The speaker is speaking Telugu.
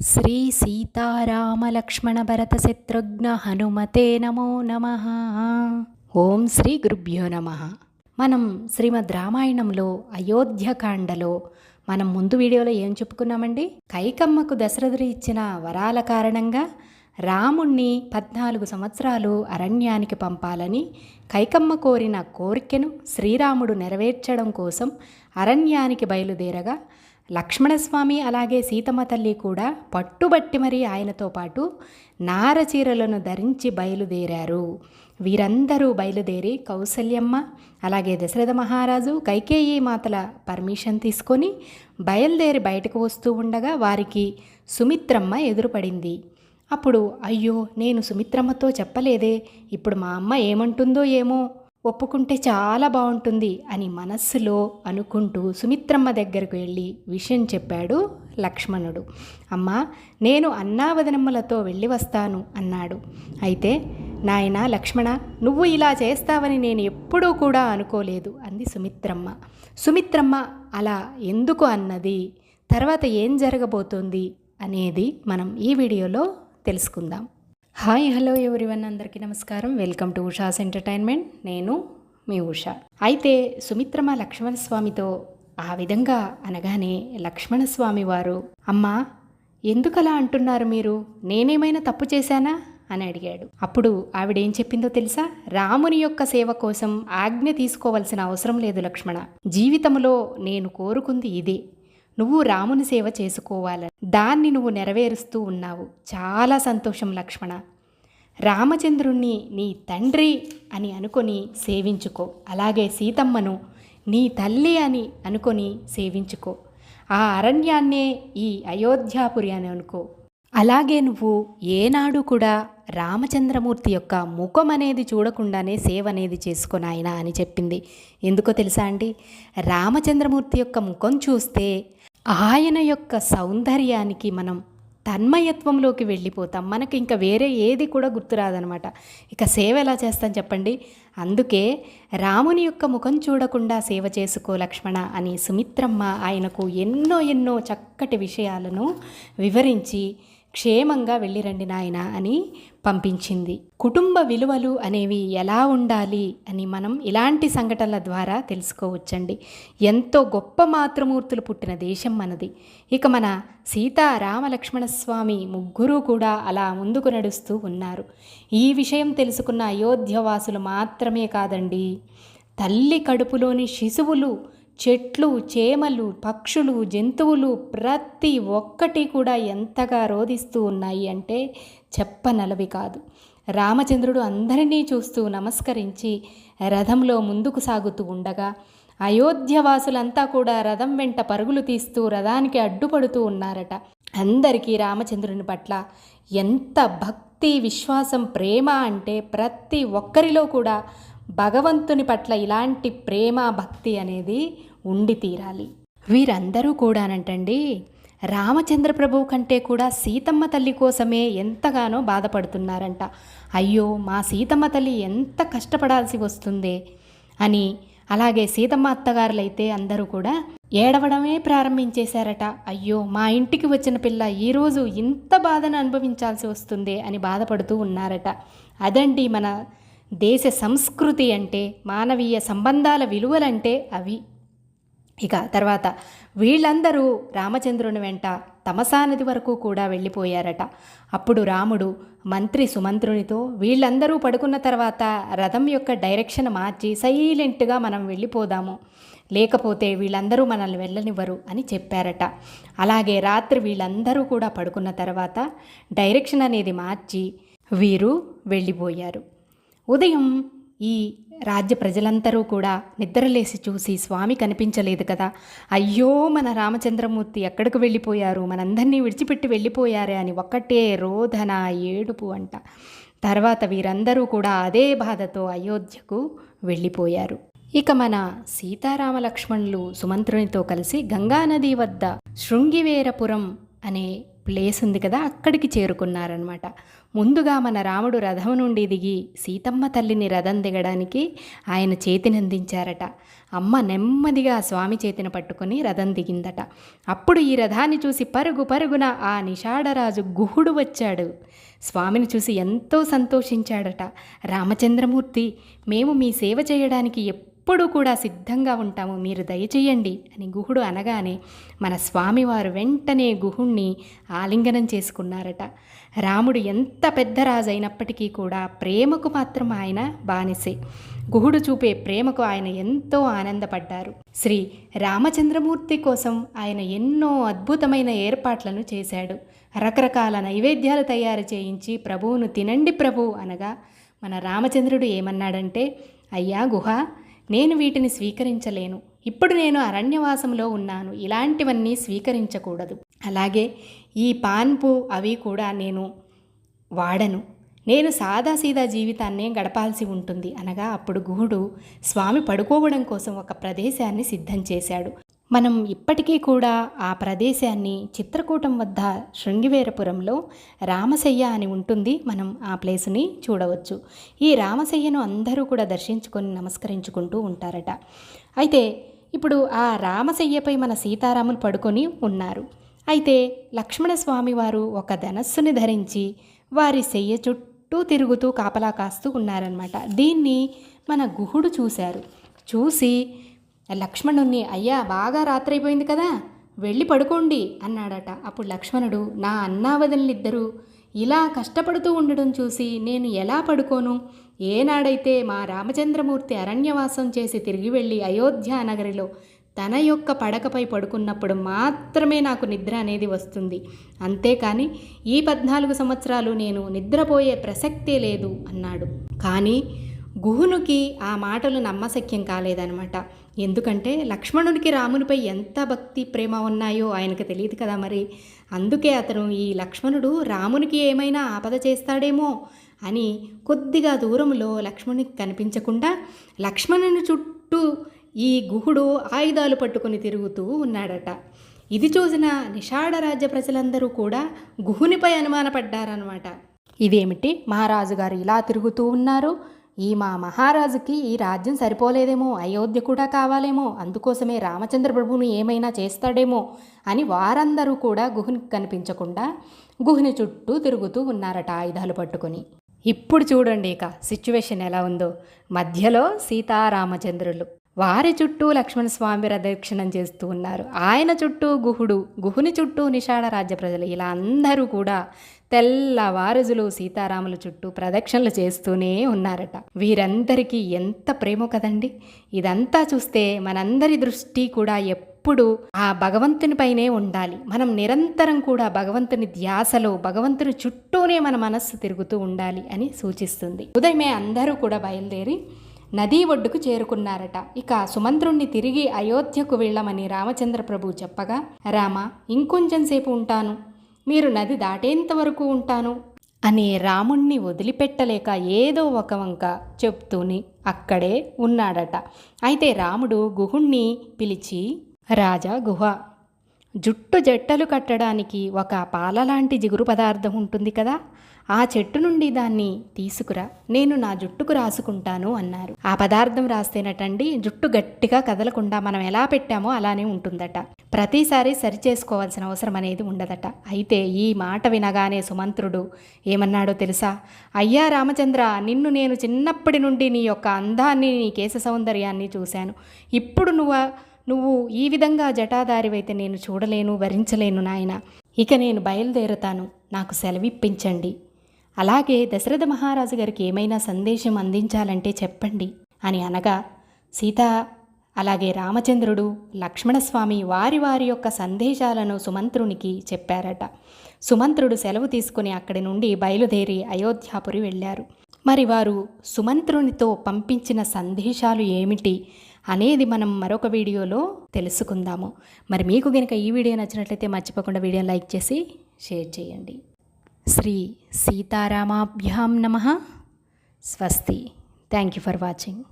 శ్రీ సీతారామలక్ష్మణ భరత శత్రుఘ్న హనుమతే నమో నమ. ఓం శ్రీ గురుభ్యో నమ. మనం శ్రీమద్ రామాయణంలో అయోధ్యకాండలో మనం ముందు వీడియోలో ఏం చెప్పుకున్నామండి? కైకమ్మకు దశరథుడు ఇచ్చిన వరాల కారణంగా రాముణ్ణి పద్నాలుగు సంవత్సరాలు అరణ్యానికి పంపాలని కైకమ్మ కోరిన కోరికను శ్రీరాముడు నెరవేర్చడం కోసం అరణ్యానికి బయలుదేరగా లక్ష్మణస్వామి అలాగే సీతమ్మ తల్లి కూడా పట్టుబట్టి మరీ ఆయనతో పాటు నారచీరలను ధరించి బయలుదేరారు. వీరందరూ బయలుదేరి కౌసల్యమ్మ అలాగే దశరథ మహారాజు కైకేయి మాతల పర్మిషన్ తీసుకొని బయలుదేరి బయటకు వస్తూ ఉండగా వారికి సుమిత్రమ్మ ఎదురుపడింది. అప్పుడు అయ్యో నేను సుమిత్రమ్మతో చెప్పలేదే. ఇప్పుడు మా అమ్మ ఏమంటుందో ఏమో ఒప్పుకుంటే చాలా బాగుంటుంది అని మనస్సులో అనుకుంటూ సుమిత్రమ్మ దగ్గరకు వెళ్ళి విషయం చెప్పాడు లక్ష్మణుడు. అమ్మా నేను అన్నావదనమ్మలతో వెళ్ళి వస్తాను అన్నాడు. అయితే నాయనా లక్ష్మణ నువ్వు ఇలా చేస్తావని నేను ఎప్పుడూ కూడా అనుకోలేదు అంది సుమిత్రమ్మ. సుమిత్రమ్మ అలా ఎందుకు అన్నది తర్వాత ఏం జరగబోతోంది అనేది మనం ఈ వీడియోలో తెలుసుకుందాం. హాయ్ హలో ఎవరివన్ అందరికీ నమస్కారం. Welcome to Usha's entertainment. నేను మీ ఉషా. అయితే సుమిత్రమ లక్ష్మణస్వామితో ఆ విధంగా అనగానే లక్ష్మణస్వామి వారు అమ్మా ఎందుకలా అంటున్నారు మీరు? నేనేమైనా తప్పు చేశానా? అని అడిగాడు. అప్పుడు ఆవిడేం చెప్పిందో తెలుసా? రాముని యొక్క సేవ కోసం ఆజ్ఞ తీసుకోవాల్సిన అవసరం లేదు లక్ష్మణ. జీవితంలో నేను కోరుకుంది ఇదే. నువ్వు రాముని సేవ చేసుకోవాలని. దాన్ని నువ్వు నెరవేరుస్తూ ఉన్నావు. చాలా సంతోషం లక్ష్మణ. రామచంద్రుణ్ణి నీ తండ్రి అని అనుకొని సేవించుకో. అలాగే సీతమ్మను నీ తల్లి అని అనుకొని సేవించుకో. ఆ అరణ్యాన్నే ఈ అయోధ్యాపురి అని అనుకో. అలాగే నువ్వు ఏనాడు కూడా రామచంద్రమూర్తి యొక్క ముఖం అనేది చూడకుండానే సేవ అనేది చేసుకొనాయన అని చెప్పింది. ఎందుకో తెలుసా అండి? రామచంద్రమూర్తి యొక్క ముఖం చూస్తే ఆయన యొక్క సౌందర్యానికి మనం తన్మయత్వంలోకి వెళ్ళిపోతాం. మనకి ఇంకా వేరే ఏది కూడా గుర్తురాదనమాట ఇక సేవ ఎలా చేస్తాం చెప్పండి? అందుకే రాముని యొక్క ముఖం చూడకుండా సేవ చేసుకో లక్ష్మణ అని సుమిత్రమ్మ ఆయనకు ఎన్నో ఎన్నో చక్కటి విషయాలను వివరించి క్షేమంగా వెళ్ళిరండి నాయన అని పంపించింది. కుటుంబ విలువలు అనేవి ఎలా ఉండాలి అని మనం ఇలాంటి సంఘటనల ద్వారా తెలుసుకోవచ్చండి. ఎంతో గొప్ప మాతృమూర్తులు పుట్టిన దేశం మనది. ఇక మన సీతారామలక్ష్మణస్వామి స్వామి ముగ్గురు కూడా అలా ముందుకు నడుస్తూ ఉన్నారు. ఈ విషయం తెలుసుకున్న అయోధ్యవాసులు మాత్రమే కాదండి. తల్లి కడుపులోని శిశువులు చెట్లు చేమలు పక్షులు జంతువులు ప్రతి ఒక్కటి కూడా ఎంతగా రోధిస్తూ ఉన్నాయి అంటే చెప్పనలవి కాదు. రామచంద్రుడు అందరినీ చూస్తూ నమస్కరించి రథంలో ముందుకు సాగుతూ ఉండగా అయోధ్యవాసులంతా కూడా రథం వెంట పరుగులు తీస్తూ రథానికి అడ్డుపడుతూ ఉన్నారట. అందరికీ రామచంద్రుని పట్ల ఎంత భక్తి విశ్వాసం ప్రేమ అంటే ప్రతి ఒక్కరిలో కూడా భగవంతుని పట్ల ఇలాంటి ప్రేమ భక్తి అనేది ఉండి తీరాలి. వీరందరూ కూడానంటండి రామచంద్ర ప్రభువు కంటే కూడా సీతమ్మ తల్లి కోసమే ఎంతగానో బాధపడుతున్నారంట. అయ్యో మా సీతమ్మ తల్లి ఎంత కష్టపడాల్సి వస్తుందే అని అలాగే సీతమ్మ అత్తగారులైతే అందరూ కూడా ఏడవడమే ప్రారంభించేశారట. అయ్యో మా ఇంటికి వచ్చిన పిల్ల ఈరోజు ఇంత బాధను అనుభవించాల్సి వస్తుందే అని బాధపడుతూ ఉన్నారట. అదండి మన దేశ సంస్కృతి అంటే మానవీయ సంబంధాల విలువలంటే అవి. ఇక తర్వాత వీళ్ళందరూ రామచంద్రుని వెంట తమసా నది వరకు కూడా వెళ్ళిపోయారట. అప్పుడు రాముడు మంత్రి సుమంత్రునితో వీళ్ళందరూ పడుకున్న తర్వాత రథం యొక్క డైరెక్షన్ మార్చి సైలెంట్గా మనం వెళ్ళిపోదాము. లేకపోతే వీళ్ళందరూ మనల్ని వెళ్ళనివ్వరు అని చెప్పారట. అలాగే రాత్రి వీళ్ళందరూ కూడా పడుకున్న తర్వాత డైరెక్షన్ అనేది మార్చి వీరు వెళ్ళిపోయారు. ఉదయం ఈ రాజ్య ప్రజలందరూ కూడా నిద్రలేసి చూసి స్వామి కనిపించలేదు కదా. అయ్యో మన రామచంద్రమూర్తి ఎక్కడికి వెళ్ళిపోయారు? మనందరినీ విడిచిపెట్టి వెళ్ళిపోయారే అని ఒక్కటే రోధన ఏడుపు అంట. తర్వాత వీరందరూ కూడా అదే బాధతో అయోధ్యకు వెళ్ళిపోయారు. ఇక మన సీతారామ లక్ష్మణులు సుమంత్రునితో కలిసి గంగానది వద్ద శృంగివేరపురం అనే ప్లేస్ ఉంది కదా అక్కడికి చేరుకున్నారనమాట ముందుగా మన రాముడు రథం నుండి దిగి సీతమ్మ తల్లిని రథం దిగడానికి ఆయన చేతిని అందించారట అమ్మ నెమ్మదిగా స్వామి చేతిని పట్టుకొని రథం దిగిందట. అప్పుడు ఈ రథాన్ని చూసి పరుగు పరుగున ఆ నిషాడరాజు గుహుడు వచ్చాడు. స్వామిని చూసి ఎంతో సంతోషించాడట. రామచంద్రమూర్తి మేము మీ సేవ చేయడానికి ఎప్పుడు కూడా సిద్ధంగా ఉంటాము. మీరు దయచేయండి అని గుహుడు అనగానే మన స్వామివారు వెంటనే గుహుణ్ణి ఆలింగనం చేసుకున్నారట. రాముడు ఎంత పెద్ద రాజు అయినప్పటికీ కూడా ప్రేమకు మాత్రం ఆయన బానిసే. గుహుడు చూపే ప్రేమకు ఆయన ఎంతో ఆనందపడ్డారు. శ్రీ రామచంద్రమూర్తి కోసం ఆయన ఎన్నో అద్భుతమైన ఏర్పాట్లను చేశాడు. రకరకాల నైవేద్యాలు తయారు చేయించి ప్రభువును తినండి ప్రభు అనగా మన రామచంద్రుడు ఏమన్నాడంటే అయ్యా గుహ నేను వీటిని స్వీకరించలేను. ఇప్పుడు నేను అరణ్యవాసంలో ఉన్నాను. ఇలాంటివన్నీ స్వీకరించకూడదు. అలాగే ఈ పాన్పు అవి కూడా నేను వాడను. నేను సాదాసీదా జీవితాన్నే గడపాల్సి ఉంటుంది. అనగా అప్పుడు గుహుడు స్వామి పడుకోవడం కోసం ఒక ప్రదేశాన్ని సిద్ధం చేశాడు. మనం ఇప్పటికీ కూడా ఆ ప్రదేశాన్ని చిత్రకూటం వద్ద శృంగివేరపురంలో రామశయ్య అని ఉంటుంది. మనం ఆ ప్లేస్ని చూడవచ్చు. ఈ రామశయ్యను అందరూ కూడా దర్శించుకొని నమస్కరించుకుంటూ ఉంటారట. అయితే ఇప్పుడు ఆ రామశయ్యపై మన సీతారాములు పడుకొని ఉన్నారు. అయితే లక్ష్మణస్వామి వారు ఒక ధనస్సుని ధరించి వారి శయ్య చుట్టూ తిరుగుతూ కాపలా కాస్తూ ఉన్నారనమాట దీన్ని మన గుహుడు చూశారు. చూసి లక్ష్మణుణ్ణి అయ్యా బాగా రాత్రైపోయింది కదా వెళ్ళి పడుకోండి అన్నాడట. అప్పుడు లక్ష్మణుడు నా అన్నావదలిద్దరూ ఇలా కష్టపడుతూ ఉండడం చూసి నేను ఎలా పడుకోను? ఏనాడైతే మా రామచంద్రమూర్తి అరణ్యవాసం చేసి తిరిగి వెళ్ళి అయోధ్య నగరిలో తన యొక్క పడకపై పడుకున్నప్పుడు మాత్రమే నాకు నిద్ర అనేది వస్తుంది. అంతేకాని ఈ పద్నాలుగు సంవత్సరాలు నేను నిద్రపోయే ప్రసక్తే లేదు అన్నాడు. కానీ గుహునుకి ఆ మాటలు నమ్మశక్యం కాలేదనమాట ఎందుకంటే లక్ష్మణునికి రామునిపై ఎంత భక్తి ప్రేమ ఉన్నాయో ఆయనకు తెలియదు కదా మరి. అందుకే అతను ఈ లక్ష్మణుడు రామునికి ఏమైనా ఆపద చేస్తాడేమో అని కొద్దిగా దూరంలో లక్ష్మణునికి కనిపించకుండా లక్ష్మణుని చుట్టూ ఈ గుహుడు ఆయుధాలు పట్టుకొని తిరుగుతూ ఉన్నాడట. ఇది చూసిన నిషాఢ రాజ్య ప్రజలందరూ కూడా గుహునిపై అనుమానపడ్డారనమాట ఇదేమిటి? మహారాజు గారు ఇలా తిరుగుతూ ఉన్నారు. ఈ మా మహారాజుకి ఈ రాజ్యం సరిపోలేదేమో అయోధ్య కూడా కావాలేమో అందుకోసమే రామచంద్ర ప్రభువును ఏమైనా చేస్తాడేమో అని వారందరూ కూడా గుహునికి కనిపించకుండా గుహుని చుట్టూ తిరుగుతూ ఉన్నారట ఆయుధాలు పట్టుకొని. ఇప్పుడు చూడండి ఇక సిచ్యువేషన్ ఎలా ఉందో. మధ్యలో సీతారామచంద్రులు. వారి చుట్టూ లక్ష్మణస్వామి ప్రదక్షిణం చేస్తూ ఉన్నారు. ఆయన చుట్టూ గుహుడు గుహుని చుట్టూ నిషాడ రాజ్య ప్రజలు. ఇలా అందరూ కూడా తెల్లవారుజులు సీతారాముల చుట్టూ ప్రదక్షిణలు చేస్తూనే ఉన్నారట. వీరందరికీ ఎంత ప్రేమ కదండి. ఇదంతా చూస్తే మనందరి దృష్టి కూడా ఎప్పుడు ఆ భగవంతునిపైనే ఉండాలి. మనం నిరంతరం కూడా భగవంతుని ధ్యాసలో భగవంతుని చుట్టూనే మన మనస్సు తిరుగుతూ ఉండాలి అని సూచిస్తుంది. ఉదయమే అందరూ కూడా బయలుదేరి నదీ ఒడ్డుకు చేరుకున్నారట. ఇక సుమంత్రుణ్ణి తిరిగి అయోధ్యకు వెళ్ళమని రామచంద్ర ప్రభు చెప్పగా రామ ఇంకొంచెం సేపు ఉంటాను. మీరు నది దాటేంత వరకు ఉంటాను? అని రాముణ్ణి వదిలిపెట్టలేక ఏదో ఒక వంక చెప్తూని అక్కడే ఉన్నాడట. అయితే రాముడు గుహుణ్ణి పిలిచి రాజా గుహ జుట్టు జట్టలు కట్టడానికి ఒక పాలలాంటి జిగురు పదార్థం ఉంటుంది కదా ఆ చెట్టు నుండి దాన్ని తీసుకురా నేను నా జుట్టుకు రాసుకుంటాను అన్నారు. ఆ పదార్థం రాస్తేనటండి జుట్టు గట్టిగా కదలకుండా మనం ఎలా పెట్టామో అలానే ఉంటుందట. ప్రతిసారి సరి చేసుకోవాల్సిన అవసరం అనేది ఉండదట. అయితే ఈ మాట వినగానే సుమంత్రుడు ఏమన్నాడో తెలుసా? అయ్యా రామచంద్ర నిన్ను నేను చిన్నప్పటి నుండి నీ యొక్క అందాన్ని నీ కేశ సౌందర్యాన్ని చూశాను. ఇప్పుడు నువ్వు నువ్వు ఈ విధంగా జటాదారివైతే నేను చూడలేను భరించలేను నాయన. ఇక నేను బయలుదేరుతాను. నాకు సెలవిప్పించండి. అలాగే దశరథ మహారాజు గారికి ఏమైనా సందేశం అందించాలంటే చెప్పండి అని అనగా సీత అలాగే రామచంద్రుడు లక్ష్మణస్వామి వారి వారి యొక్క సందేశాలను సుమంత్రునికి చెప్పారట. సుమంత్రుడు సెలవు తీసుకుని అక్కడి నుండి బయలుదేరి అయోధ్యాపురి వెళ్ళారు. మరి వారు సుమంత్రునితో పంపించిన సందేశాలు ఏమిటి? అనేది మనం మరొక వీడియోలో తెలుసుకుందాము. మరి మీకు కనుక ఈ వీడియో నచ్చినట్లయితే మర్చిపోకుండా వీడియో లైక్ చేసి షేర్ చేయండి. శ్రీ సీతారామాభ్యాం నమ. స్వస్తి. Thank you for watching